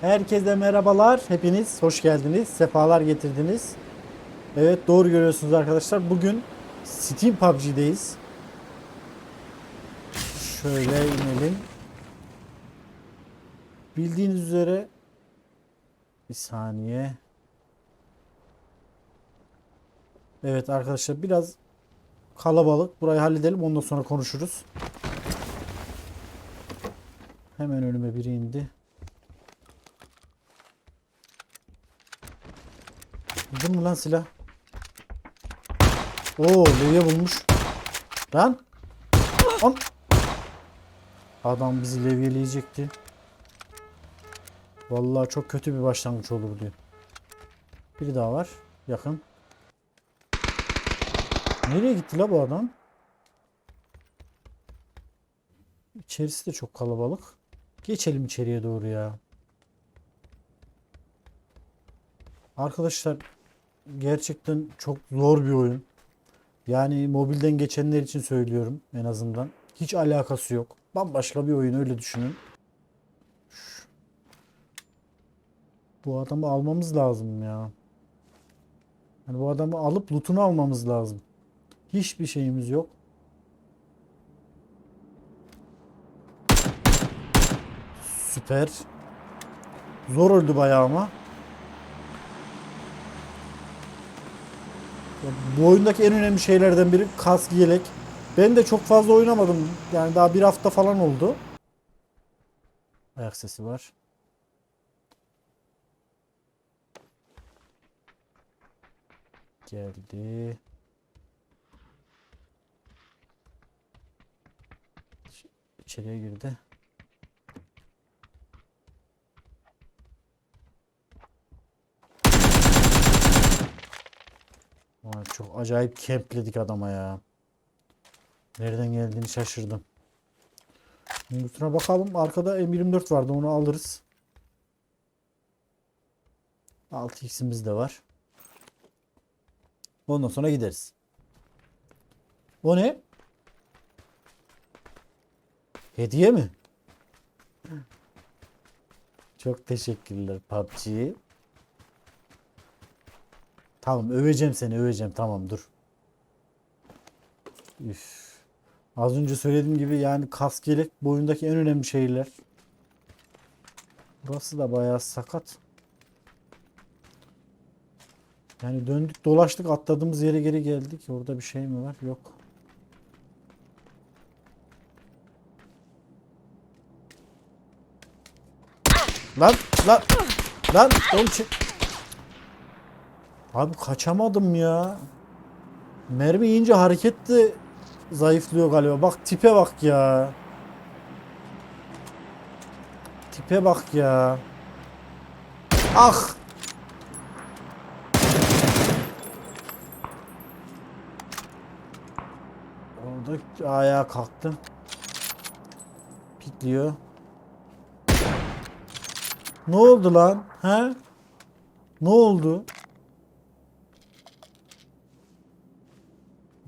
Herkese merhabalar. Hepiniz hoş geldiniz. Sefalar getirdiniz. Evet doğru görüyorsunuz arkadaşlar. Bugün Steam PUBG'deyiz. Şöyle inelim. Bildiğiniz üzere bir saniye. Evet arkadaşlar biraz kalabalık. Burayı halledelim ondan sonra konuşuruz. Hemen önüme biri indi. Buldun mu lan silah? Oo levye bulmuş. Lan. An. Adam bizi levyeleyecekti. Vallahi çok kötü bir başlangıç olur diyor. Biri daha var. Yakın. Nereye gitti la bu adam? İçerisi de çok kalabalık. Geçelim içeriye doğru ya. Arkadaşlar gerçekten çok zor bir oyun. Yani mobilden geçenler için söylüyorum en azından. Hiç alakası yok. Bambaşka bir oyun öyle düşünün. Bu adamı almamız lazım ya. Yani bu adamı alıp lootunu almamız lazım. Hiçbir şeyimiz yok. Süper. Zor öldü bayağı ama. Bu oyundaki en önemli şeylerden biri kask yelek. Ben de çok fazla oynamadım. Yani daha bir hafta falan oldu. Ayak sesi var. Geldi. İç- İçeriye girdi. Çok acayip kempledik adama ya. Nereden geldiğini şaşırdım. Üstüne bakalım. Arkada M24 vardı. Onu alırız. 6x'imiz de var. Ondan sonra gideriz. O ne? Hediye mi? Çok teşekkürler PUBG. Tamam öveceğim seni öveceğim tamam dur. Üf. Az önce söylediğim gibi yani kask yelek bu oyundaki en önemli şeyler. Burası da bayağı sakat. Yani döndük dolaştık atladığımız yere geri geldik. Orada bir şey mi var? Yok. Lan lan lan oğlum. Abi kaçamadım ya. Mermi yiyince hareket de zayıflıyor galiba. Bak tipe bak ya. Tipe bak ya. Ah. Orada ayağa kalktım. Pikliyor. Ne oldu lan? He? Ne oldu?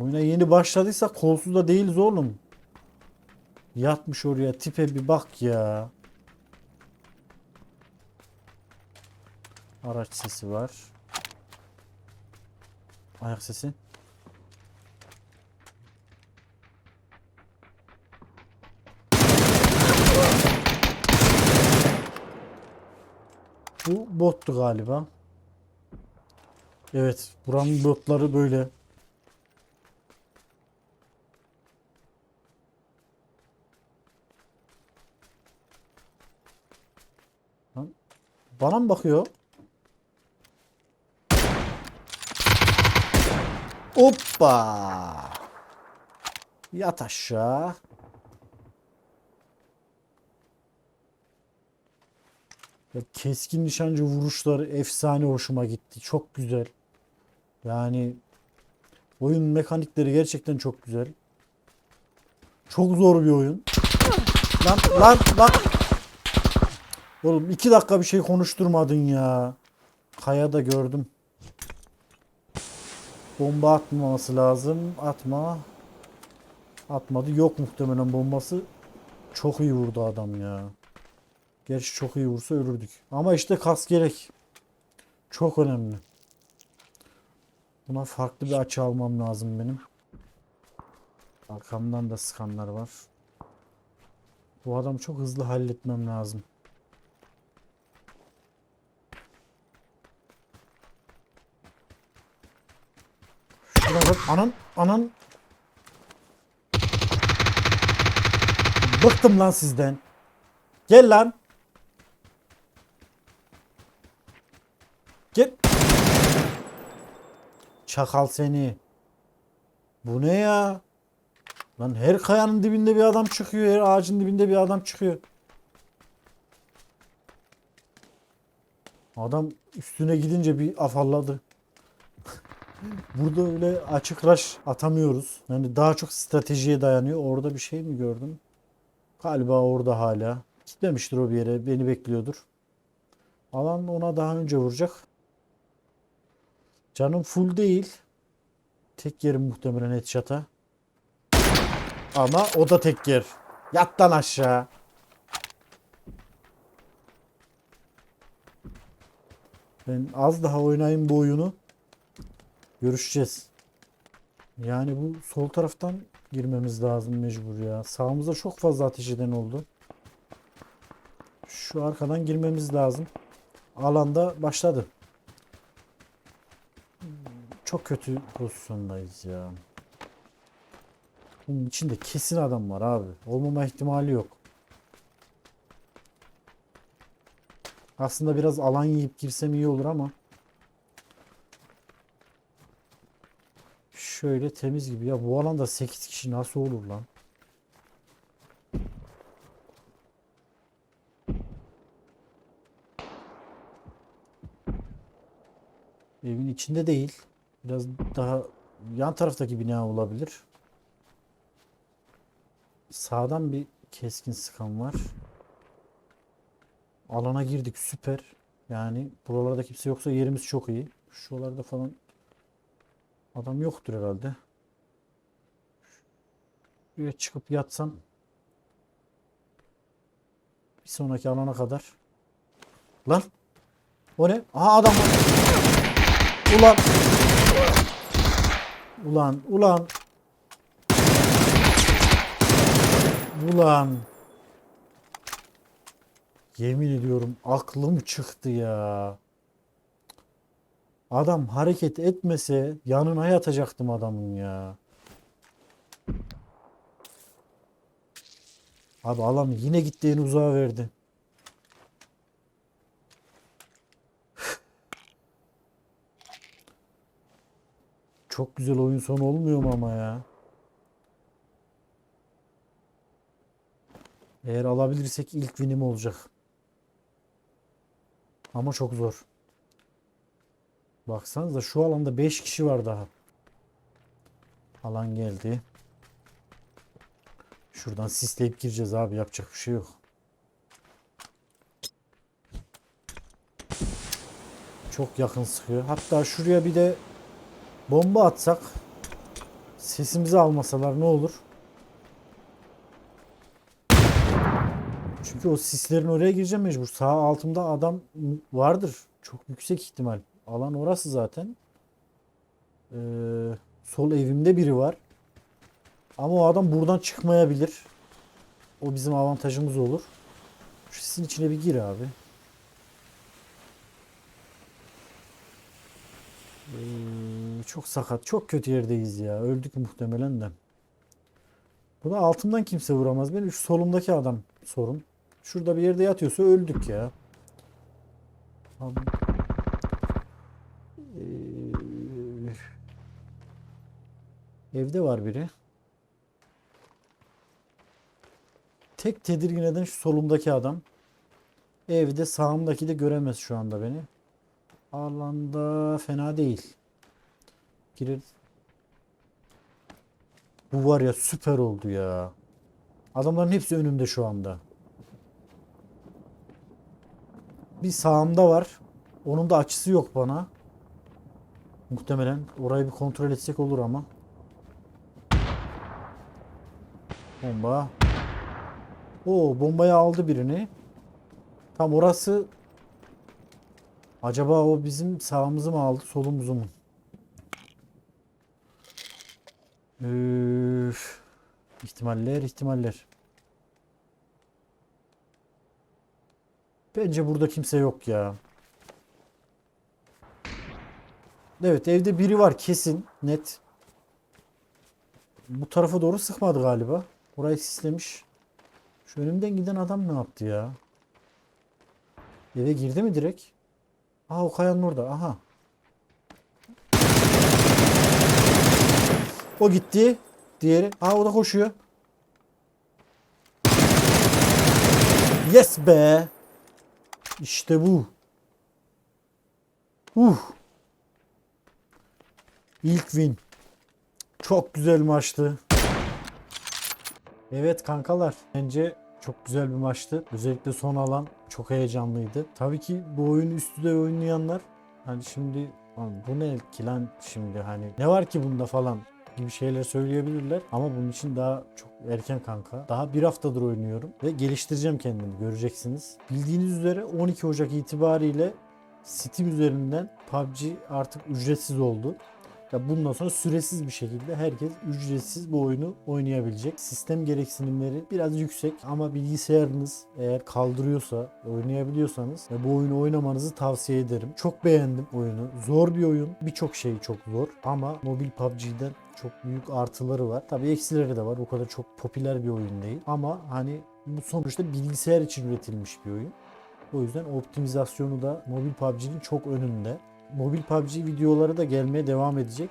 Oyuna yeni başladıysa kolsuz da değiliz oğlum. Yatmış oraya tipe bir bak ya. Araç sesi var. Ayak sesi. Bu bottu galiba. Evet, buranın botları böyle. Bana mı bakıyor? Hoppa! Yat aşağı. Ya keskin nişancı vuruşları efsane hoşuma gitti. Çok güzel. Yani oyun mekanikleri gerçekten çok güzel. Çok zor bir oyun. Lan lan lan. Oğlum iki dakika bir şey konuşturmadın ya. Kayada gördüm. Bomba atmaması lazım. Atma. Atmadı. Yok muhtemelen bombası. Çok iyi vurdu adam ya. Gerçi çok iyi vursa ölürdük. Ama işte kas gerek. Çok önemli. Buna farklı bir açı almam lazım benim. Arkamdan da sıkanlar var. Bu adamı çok hızlı halletmem lazım. Şuna bak. Anan, anan. Bıktım lan sizden. Gel lan. Gel. Çakal seni. Bu ne ya? Lan her kayanın dibinde bir adam çıkıyor. Her ağacın dibinde bir adam çıkıyor. Adam üstüne gidince bir afalladı. Burada öyle açık rush atamıyoruz. Yani daha çok stratejiye dayanıyor. Orada bir şey mi gördüm? Galiba orada hala. Gitmemiştir o bir yere. Beni bekliyordur. Alan ona daha önce vuracak. Canım full değil. Tek yerim muhtemelen headshot'a. Ama o da tek yer. Yattan aşağı. Ben az daha oynayayım bu oyunu. Görüşeceğiz. Yani bu sol taraftan girmemiz lazım mecbur ya. Sağımızda çok fazla ateş eden oldu. Şu arkadan girmemiz lazım. Alanda başladı. Çok kötü pozisyondayız ya. Bunun içinde kesin adam var abi. Olmama ihtimali yok. Aslında biraz alan yiyip girsem iyi olur ama. Şöyle temiz gibi. Ya bu alanda 8 kişi nasıl olur lan? Evin içinde değil. Biraz daha yan taraftaki bina olabilir. Sağdan bir keskin sıkan var. Alana girdik süper. Yani buralarda kimse yoksa yerimiz çok iyi. Şuralarda falan adam yoktur herhalde. Şuraya çıkıp yatsam bir sonraki alana kadar. Lan o ne? Aha adam var. Ulan. Ulan ulan. Ulan. Yemin ediyorum aklım çıktı ya. Adam hareket etmese yanına yatacaktım adamın ya. Abi alan yine gitti en uzağa verdi. Çok güzel oyun sonu olmuyor mu ama ya? Eğer alabilirsek ilk winim olacak. Ama çok zor. Baksanıza şu alanda 5 kişi var daha. Alan geldi. Şuradan sisleyip gireceğiz abi. Yapacak bir şey yok. Çok yakın sıkıyor. Hatta şuraya bir de bomba atsak sesimizi almasalar ne olur? Çünkü o sislerin oraya gireceğim mecbur. Sağ altımda adam vardır. Çok yüksek ihtimal. Alan orası zaten. Ee, sol evimde biri var. Ama o adam buradan çıkmayabilir. O bizim avantajımız olur. Şu sisin içine bir gir abi. Ee, çok sakat. Çok kötü yerdeyiz ya. Öldük muhtemelen de. Buna altımdan kimse vuramaz. Benim şu solumdaki adam sorun. Şurada bir yerde yatıyorsa öldük ya. Abi. Ee, evde var biri. Tek tedirgin eden şu solumdaki adam. Evde sağımdaki de göremez şu anda beni. Alanda fena değil. Girer. Bu var ya süper oldu ya. Adamların hepsi önümde şu anda. Bir sağımda var. Onun da açısı yok bana. Muhtemelen orayı bir kontrol etsek olur ama. Bomba. Oo bombayı aldı birini. Tam orası acaba o bizim sağımızı mı aldı solumuzu mu? Üf. İhtimaller ihtimaller. Bence burada kimse yok ya. Evet evde biri var kesin net. Bu tarafa doğru sıkmadı galiba. Orayı sislemiş. Şu önümden giden adam ne yaptı ya? Eve girdi mi direkt? Aha o kayanın orada. Aha. O gitti. Diğeri. Aha o da koşuyor. Yes be. İşte bu. Uh. İlk win. Çok güzel maçtı. Evet kankalar. Bence çok güzel bir maçtı. Özellikle son alan çok heyecanlıydı. Tabii ki bu oyunu üst düzey oynayanlar hani şimdi "Lan bu ne ki lan şimdi hani ne var ki bunda falan gibi şeyler söyleyebilirler. Ama bunun için daha çok erken kanka. Daha bir haftadır oynuyorum ve geliştireceğim kendimi göreceksiniz. Bildiğiniz üzere 12 Ocak itibariyle Steam üzerinden PUBG artık ücretsiz oldu. Ya bundan sonra süresiz bir şekilde herkes ücretsiz bu oyunu oynayabilecek. Sistem gereksinimleri biraz yüksek ama bilgisayarınız eğer kaldırıyorsa, oynayabiliyorsanız e, bu oyunu oynamanızı tavsiye ederim. Çok beğendim oyunu. Zor bir oyun. Birçok şey çok zor ama mobil PUBG'den çok büyük artıları var. Tabii eksileri de var. O kadar çok popüler bir oyun değil. Ama hani bu sonuçta bilgisayar için üretilmiş bir oyun. O yüzden optimizasyonu da mobil PUBG'nin çok önünde. Mobil PUBG videoları da gelmeye devam edecek.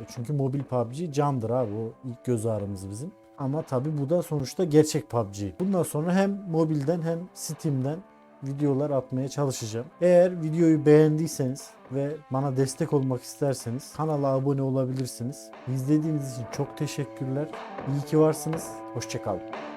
E Çünkü mobil PUBG candır abi o ilk göz ağrımız bizim. Ama tabi bu da sonuçta gerçek PUBG. Bundan sonra hem mobilden hem Steam'den videolar atmaya çalışacağım. Eğer videoyu beğendiyseniz ve bana destek olmak isterseniz kanala abone olabilirsiniz. İzlediğiniz için çok teşekkürler. İyi ki varsınız. Hoşçakalın.